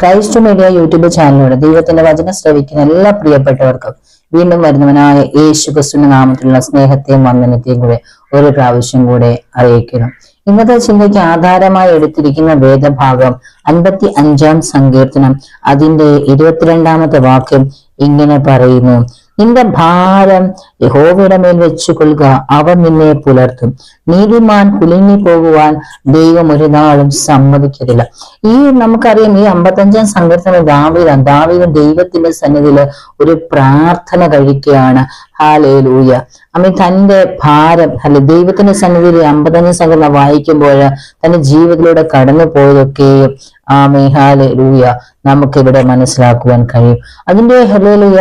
Christ media YouTube ചാനലിലൂടെ ദൈവത്തിന്റെ വചനം ശ്രവിക്കുന്ന എല്ലാ പ്രിയപ്പെട്ടവർക്കും വീണ്ടും വരുന്നവനായ യേശു ക്രിസ്തുവിന്റെ നാമത്തിലുള്ള സ്നേഹത്തെയും വന്ദനത്തെയും കൂടെ ഒരു പ്രാവശ്യം കൂടെ അറിയിക്കുന്നു. ഇന്നത്തെ ചിന്തയ്ക്ക് ആധാരമായി എടുത്തിരിക്കുന്ന വേദഭാഗം അൻപത്തി അഞ്ചാം സങ്കീർത്തനം. അതിന്റെ ഇരുപത്തിരണ്ടാമത്തെ വാക്യം ഇങ്ങനെ പറയുന്നു. നിന്റെ ഭാരം യഹോവയുടെ മേൽ വെച്ചു കൊള്ളുക അവൻ നിന്നെ പുലർത്തും. നീതിമാൻ കുലുങ്ങി പോകുവാൻ ദൈവം ഒരു നാളും സമ്മതിക്കത്തില്ല ഈ നമുക്കറിയാം ഈ അമ്പത്തഞ്ചാം സങ്കീർത്തനം ദാവീദാണ്. ദാവീദൻ ദൈവത്തിന്റെ സന്നിധിയിൽ ഒരു പ്രാർത്ഥന കഴിക്കുകയാണ്. ഹാലേ ലൂയ അമ്മ തന്റെ ഭാരം അല്ലെ ദൈവത്തിന്റെ സന്നിധിയിൽ അമ്പത്തഞ്ച് സങ്കീർത്തനം വായിക്കുമ്പോൾ തന്റെ ജീവിതത്തിലൂടെ കടന്നു പോയതൊക്കെയും ആ മേഹാലൂയ ലൂയ നമുക്കിവിടെ മനസ്സിലാക്കുവാൻ കഴിയും. അതിന്റെ ഹലേലുയ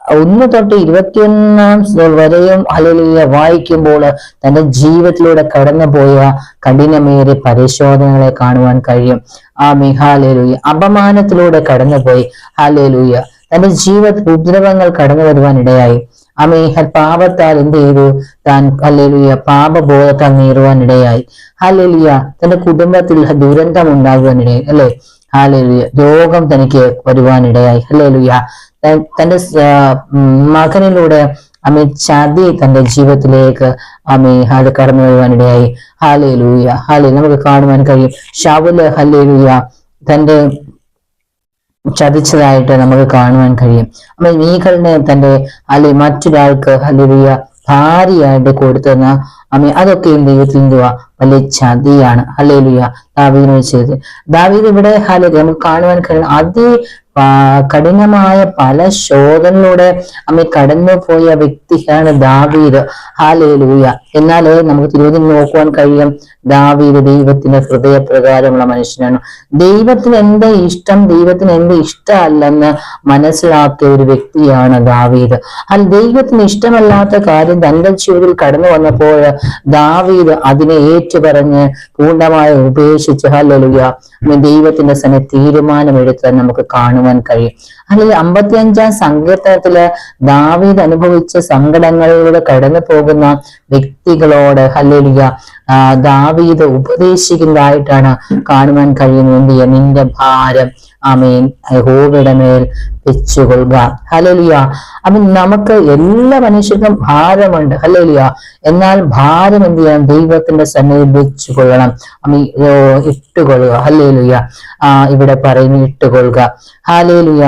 ഒന്ന് തൊട്ട് ഇരുപത്തിയൊന്നാം വരെയും അലലിയ വായിക്കുമ്പോൾ തന്റെ ജീവിതത്തിലൂടെ കടന്നുപോയ കഠിനമേറിയ പരിശോധനകളെ കാണുവാൻ കഴിയും. ആ മിഹാലലുയ അപമാനത്തിലൂടെ കടന്നുപോയി. അലലുയ തന്റെ ജീവിത ഉപദ്രവങ്ങൾ കടന്നു വരുവാൻ ഇടയായി. അമേഹ പാപത്താൽ എന്ത് ചെയ്തു? താൻ ഹല്ലേലൂയ പാപബോധത്താൽ നേറുവാൻ ഇടയായി. അല്ലെലിയ തന്റെ കുടുംബത്തിൽ ദുരന്തം ഉണ്ടാകുവാനിടയായി അല്ലെ? ഹാലലുയ രോഗം തനിക്ക് വരുവാനിടയായി ഹല്ലേലുയ. തന്റെ മകനിലൂടെ അമ്മ ചതി തന്റെ ജീവിതത്തിലേക്ക് അമ്മ ഹാൽ കടന്നു വരുവാനിടയായി. ഹാലേ ലൂയ ഹാലേ നമുക്ക് കാണുവാൻ കഴിയും. ഷാവുൽ ഹല്ലേ ലൂയ തന്റെ ചതിച്ചതായിട്ട് നമുക്ക് കാണുവാൻ കഴിയും. അമ്മ നീകളിനെ തന്റെ അല്ലെ മറ്റൊരാൾക്ക് ഹല്ലുയ ഭാര്യയായിട്ട് കൊടുത്തുന്ന അമ്മ അതൊക്കെയും എന്തുവാ വലിയ ചതിയാണ്. ഹലേലുയ ദാവീദിനെ ചെയ്ത് ദാവീദ് ഇവിടെ ഹലേ നമുക്ക് കാണുവാൻ കഴിയും അതി കഠിനമായ പല ശോധനയിലൂടെ അമ്മ കടന്നു പോയ വ്യക്തിയാണ് ദാവീദ്. ഹാലേലൂയ എന്നാലേ നമുക്ക് തിരുവതി നോക്കുവാൻ കഴിയും. ദാവീദ് ദൈവത്തിന്റെ ഹൃദയപ്രകാരമുള്ള മനുഷ്യനാണ്. ദൈവത്തിന് എന്ത് ഇഷ്ടം? ദൈവത്തിന് എന്ത് ഇഷ്ടമല്ലെന്ന് മനസ്സിലാക്കിയ ഒരു വ്യക്തിയാണ് ദാവീദ്. അല്ല ദൈവത്തിന് ഇഷ്ടമല്ലാത്ത കാര്യം തന്റെ ജീവിതത്തിൽ കടന്നു വന്നപ്പോൾ ദാവീദ് അതിനെ ഏറ്റുപറഞ്ഞ് പൂർണമായി ഉപേക്ഷിച്ച് ഹല്ലുയ ദൈവത്തിന്റെ സന്നി തീരുമാനമെടുക്കാൻ നമുക്ക് കാണുവാൻ കഴിയും. അല്ലെങ്കിൽ അമ്പത്തി അഞ്ചാം സങ്കീർത്തനത്തിൽ ദാവീദ് അനുഭവിച്ച സങ്കടങ്ങളിലൂടെ കടന്നു പോകുന്ന വ്യക്തികളോട് ഹല്ലുയ ദാവീദ് ഉപദേശിക്കുന്നതായിട്ടാണ് കാണുവാൻ കഴിയുന്നത്. നിന്റെ ഭാരം ആമേൻ. യഹോവയുടെ മേൽ വെച്ചുകൊള്ളുക. ഹലലിയ അപ്പൊ നമുക്ക് എല്ലാ മനുഷ്യർക്കും ഭാരമുണ്ട്. ഹലലിയ എന്നാൽ ഭാരം എന്ത് ചെയ്യണം? ദൈവത്തിന്റെ സന്നിധി വെച്ചുകൊള്ളണം. അമ്മ ഇട്ടുകൊള്ളുക. ഹലേലുയ ആ ഇവിടെ പറയുന്നു ഇട്ടുകൊള്ളുക. ഹാലേലുയ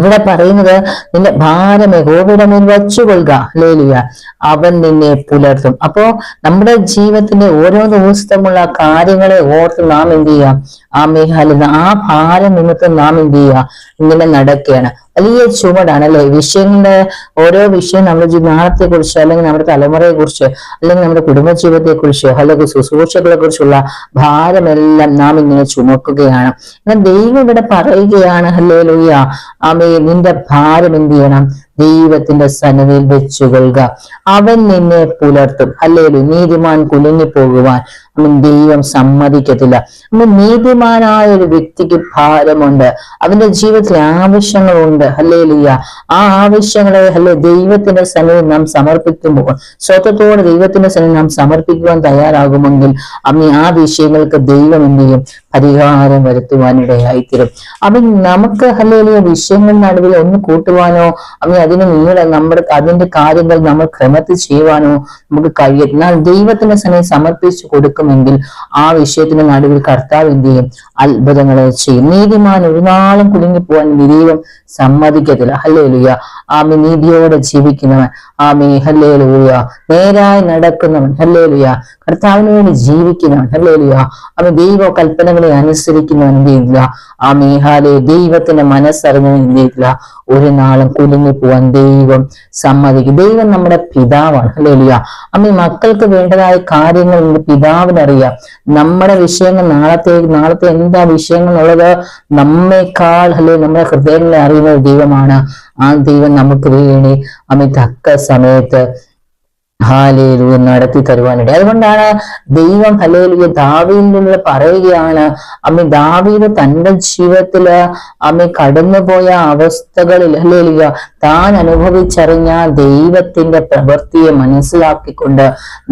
ഇവിടെ പറയുന്നത് നിന്റെ ഭാരമേ യഹോവയുടെ മേൽ വച്ചുകൊള്ളുക. ലേലിയ അവൻ നിന്നെ പുലർത്തും. അപ്പോ നമ്മുടെ ജീവിതത്തിന്റെ ഓരോ ദിവസത്തുമുള്ള കാര്യങ്ങളെ ഓർത്ത് നാം എന്ത് ചെയ്യാം? ആ മേഘാലിന്ന് ആ ഭാരം നിമിത്തം നാം എന്ത് ചെയ്യുക? ഇങ്ങനെ നടക്കുകയാണ്. വലിയ ചുമടാണ് അല്ലെ വിഷയങ്ങളുടെ ഓരോ വിഷയം നമ്മുടെ നാളത്തെ കുറിച്ച് അല്ലെങ്കിൽ നമ്മുടെ തലമുറയെ കുറിച്ച് അല്ലെങ്കിൽ നമ്മുടെ കുടുംബജീവിതത്തെ കുറിച്ച് അല്ലെങ്കിൽ ശുശ്രൂഷകളെ കുറിച്ചുള്ള ഭാരമെല്ലാം നാം ഇങ്ങനെ ചുമക്കുകയാണ്. എന്നാൽ ദൈവം ഇവിടെ പറയുകയാണ് അല്ലേ ലൂയ ആമേ നിന്റെ ഭാരം എന്ത് ചെയ്യണം? ദൈവത്തിന്റെ സന്നദ്ധയിൽ വെച്ചുകൊള്ളുക. അവൻ നിന്നെ പുലർത്തും. അല്ലേലു നീതിമാൻ കുലുങ്ങി പോകുവാൻ ദൈവം സമ്മതിക്കത്തില്ല. നമ്മൾ നീതിമാനായ ഒരു വ്യക്തിക്ക് ഭാരമുണ്ട്. അവന്റെ ജീവിതത്തിൽ ആവശ്യങ്ങളുണ്ട്. ഹല്ലേലിയ. ആ ആവശ്യങ്ങളെ അല്ലെ ദൈവത്തിന്റെ സന്നിധി നാം സമർപ്പിക്കുമ്പോൾ സ്വത്വത്തോടെ ദൈവത്തിന്റെ സന്നിധി നാം സമർപ്പിക്കുവാൻ തയ്യാറാകുമെങ്കിൽ അമ്മ ആ വിഷയങ്ങൾക്ക് ദൈവം എന്ത് ചെയ്യും? പരിഹാരം വരുത്തുവാനിടയായിത്തീരും അവൻ നമുക്ക് ഹല്ലേലിയ വിഷയങ്ങൾ നടുവിൽ ഒന്ന് കൂട്ടുവാനോ അവൻ അതിന് നീളെ നമ്മുടെ അതിന്റെ കാര്യങ്ങൾ നമ്മൾ ക്രമത്തിൽ ചെയ്യുവാനോ നമുക്ക് കഴിയും എന്നാൽ ദൈവത്തിന്റെ സന്നിധി സമർപ്പിച്ചു കൊടുക്കുമെങ്കിൽ ആ വിഷയത്തിന്റെ നടുവിൽ കർത്താവ് എന്ത് ചെയ്യും? അത്ഭുതങ്ങളെ ചെയ്യും. നീതിമാൻ ഒരു നാളും കുലുങ്ങി പോവാൻ നിരീവം സമ്മതിക്കത്തില്ല. ഹല്ലേ ലുയ ആമി നീതിയോടെ ജീവിക്കുന്നവൻ. ആമി ഹല്ലേ ലൂയ നേരായി നടക്കുന്നവൻ. ഹല്ലേ ലുയ കർത്താവിന് വേണ്ടി ജീവിക്കുന്നവൻ. ഹല്ലേ ലുയ ആമി ദൈവ കൽപ്പനകളെ അനുസരിക്കുന്നവൻ എന്ത് ചെയ്യില്ല ആമി ഹാലെ. ദൈവത്തിന്റെ മനസ്സറിഞ്ഞവൻ എന്ത് ചെയ്യില്ല ഒരു നാളും കുലുങ്ങി പോവാൻ ദൈവം സമ്മതിക്കും. ദൈവം നമ്മുടെ പിതാവാണ്. ഹല്ലേ ലുയ അമ്മ മക്കൾക്ക് വേണ്ടതായ കാര്യങ്ങൾ പിതാവിനറിയാം നമ്മുടെ വിഷയങ്ങൾ നാളത്തെ നാളത്തെ എന്താ വിഷയങ്ങൾ ഉള്ളത് നമ്മേക്കാൾ അല്ലെ? നമ്മുടെ ഹൃദയങ്ങളെ അറിയുന്ന ഒരു ദൈവമാണ്. ആ ദൈവം നമുക്ക് വേണ്ടി അമ്മ തക്ക സമയത്ത് ഹാലേലൂയ നടത്തി തരുവാനിട അതുകൊണ്ടാണ് ദൈവം ഹലേലു ദാവിയിൽ നിന്ന് പറയുകയാണ് അമ്മ ദാവീദ് തന്റെ ജീവിതത്തിൽ അമ്മ കടന്നുപോയ അവസ്ഥകളിൽ ഹലേലുയ താൻ അനുഭവിച്ചറിഞ്ഞ ദൈവത്തിന്റെ പ്രവൃത്തിയെ മനസ്സിലാക്കിക്കൊണ്ട്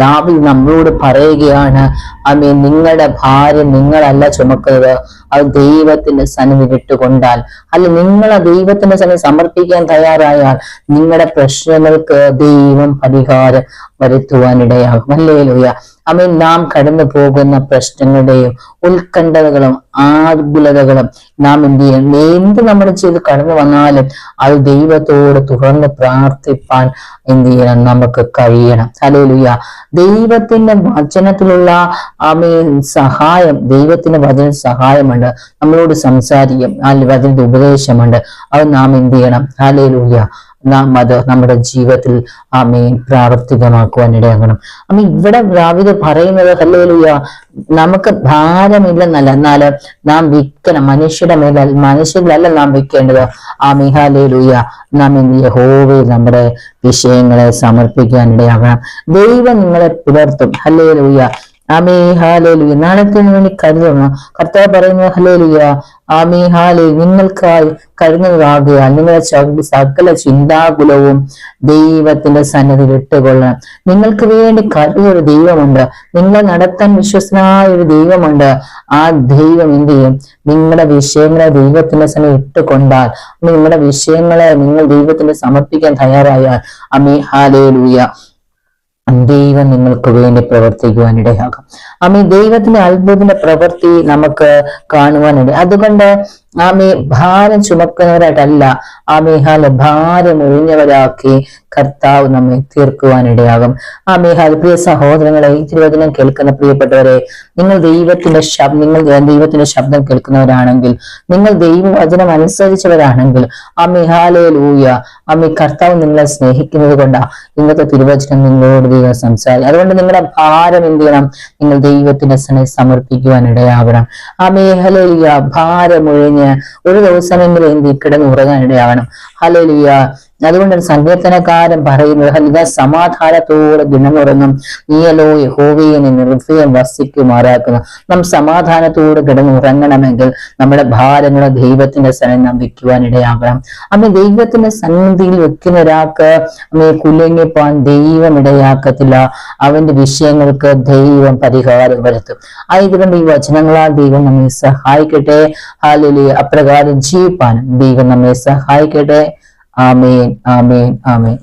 ദാവി നമ്മളോട് പറയുകയാണ് അമ്മേ നിങ്ങളുടെ ഭാര്യ നിങ്ങളല്ല ചുമക്കുന്നത്. അത് ദൈവത്തിന്റെ സന്നിധി വിട്ടുകൊണ്ടാൽ അല്ല നിങ്ങൾ ദൈവത്തിന്റെ സന്നിധി സമർപ്പിക്കാൻ തയ്യാറായാൽ നിങ്ങളുടെ പ്രശ്നങ്ങൾക്ക് ദൈവം പരിഹാരം വരുത്തുവാനിടയാകും. അല്ലേ ലൂയ അമ്മ നാം കടന്നു പോകുന്ന പ്രശ്നങ്ങളുടെയും ഉത്കണ്ഠതകളും ആകുലതകളും നാം എന്ത് ചെയ്യണം? എന്ത് നമ്മൾ ചെയ്ത് കടന്നു വന്നാലും അത് ദൈവത്തോട് തുറന്ന് പ്രാർത്ഥിപ്പാൻ എന്ത് ചെയ്യണം? നമുക്ക് കഴിയണം. അല്ലേലുയ്യ ദൈവത്തിന്റെ വചനത്തിലുള്ള ആമേ സഹായം ദൈവത്തിന്റെ വചന സഹായമുണ്ട്. നമ്മളോട് സംസാരിക്കും. ആ വചനത്തിന്റെ ഉപദേശമുണ്ട്. അത് നാം എന്ത് ചെയ്യണം? അല്ലേലുയ്യ നാം അത് നമ്മുടെ ജീവിതത്തിൽ ആമേൻ പ്രാവർത്തികമാക്കുവാൻ ഇടയാകണം. അമ്മ ഇവിടെ ദാവീദ് പറയുന്നത് ഹല്ലേലൂയ നമുക്ക് ഭാരമില്ലെന്നല്ല എന്നാൽ നാം വിൽക്കണം മനുഷ്യരുടെ മേല മനുഷ്യരിലല്ല നാം വിൽക്കേണ്ടത് ആ മിഹാലയിലൂയ നാം ഇന്ന് യഹോവയിൽ നമ്മുടെ വിഷയങ്ങളെ സമർപ്പിക്കാൻ ഇടയാകണം. ദൈവം നിങ്ങളെ പുലർത്തും. ഹല്ലേലൂയ. ആമേ ഹാലേലുയ നാളത്തിന് വേണ്ടി കരുതണം കർത്താവ് പറയുന്നത് ഹലേലുയ ആമേ നിങ്ങൾക്കായി കരുതുന്നതാകുകയാൽ നിങ്ങളുടെ ച- സകല ചിന്താകുലവും ദൈവത്തിന്റെ സന്നിധി വിട്ടുകൊള്ളണം നിങ്ങൾക്ക് വേണ്ടി കരുതൊരു ദൈവമുണ്ട്. നിങ്ങളെ നടത്താൻ വിശ്വസനായ ഒരു ദൈവമുണ്ട്. ആ ദൈവം എന്ത് ചെയ്യും? നിങ്ങളുടെ വിഷയങ്ങളെ ദൈവത്തിന്റെ സന്നിധി ഇട്ടുകൊണ്ടാൽ നിങ്ങളുടെ വിഷയങ്ങളെ നിങ്ങൾ ദൈവത്തിന് സമർപ്പിക്കാൻ തയ്യാറായാൽ അമേ ഹാലേലൂയ. ദൈവം നിങ്ങൾക്ക് വേണ്ടി പ്രവർത്തിക്കുവാൻ ഇടയാകും. അമ്മ ദൈവത്തിന്റെ അത്ഭുതത്തിന്റെ പ്രവൃത്തി നമുക്ക് കാണുവാനുണ്ട് അതുകൊണ്ട് ആമേ ഭാരം ചുമക്കുന്നവരായിട്ടല്ല ആമേ ഹാല ഭാരം ഒഴിഞ്ഞവരാക്കി കർത്താവ് നമ്മെ തീർക്കുവാനിടയാകും. ആമേഹാൽ പ്രിയ സഹോദരങ്ങളെ ഈ തിരുവചനം കേൾക്കുന്ന പ്രിയപ്പെട്ടവരെ നിങ്ങൾ ദൈവത്തിന്റെ ശബ്ദം നിങ്ങൾ ദൈവത്തിന്റെ ശബ്ദം കേൾക്കുന്നവരാണെങ്കിൽ നിങ്ങൾ ദൈവവചനം അനുസരിച്ചവരാണെങ്കിൽ ആമേ ഹാലേ ലൂയ ആമേ കർത്താവ് നിങ്ങളെ സ്നേഹിക്കുന്നത് കൊണ്ടാ ഇന്നത്തെ തിരുവചനം നിങ്ങളോട് ദൈവം സംസാരിക്കും. അതുകൊണ്ട് നിങ്ങളുടെ ഭാരം എന്ത് ചെയ്യണം? നിങ്ങൾ ദൈവത്തിന്റെ സ്നേഹം സമർപ്പിക്കുവാൻ ഇടയാകണം ആമേ ഭാരമൊഴിഞ്ഞ് ഒരു ദിവസമെങ്കിലും എന്ത് ഇക്കിടന്ന് ഉറങ്ങാനിടയാവണം. ഹലോ ഹലേലിയ അതുകൊണ്ട് സങ്കീർത്തനക്കാരൻ പറയുന്നത് ഹലിത സമാധാനത്തോടെ ദിനമുറങ്ങും നീയലോ യഹോവയെ നിർഭയം വസിക്കുമാറാക്കുന്നു. നാം സമാധാനത്തോടെ കിടന്നുറങ്ങണമെങ്കിൽ നമ്മുടെ ഭാരങ്ങളെ ദൈവത്തിന്റെ സ്ഥലം നാം വെക്കുവാൻ ഇടയാകണം. അമ്മ ദൈവത്തിന്റെ സന്നിധിയിൽ വെക്കുന്ന ഒരാൾക്ക് അമ്മയെ കുലുങ്ങിപ്പോൻ ദൈവം ഇടയാക്കത്തില്ല. അവന്റെ വിഷയങ്ങൾക്ക് ദൈവം പരിഹാരം വരുത്തും. ആയതുകൊണ്ട് ഈ വചനങ്ങളാൽ ദൈവം നമ്മെ സഹായിക്കട്ടെ. ഹാലിലെ അപ്രകാരം ജീവിപ്പാനും ദൈവം നമ്മെ സഹായിക്കട്ടെ. ആമേൻ ആമേൻ ആമേൻ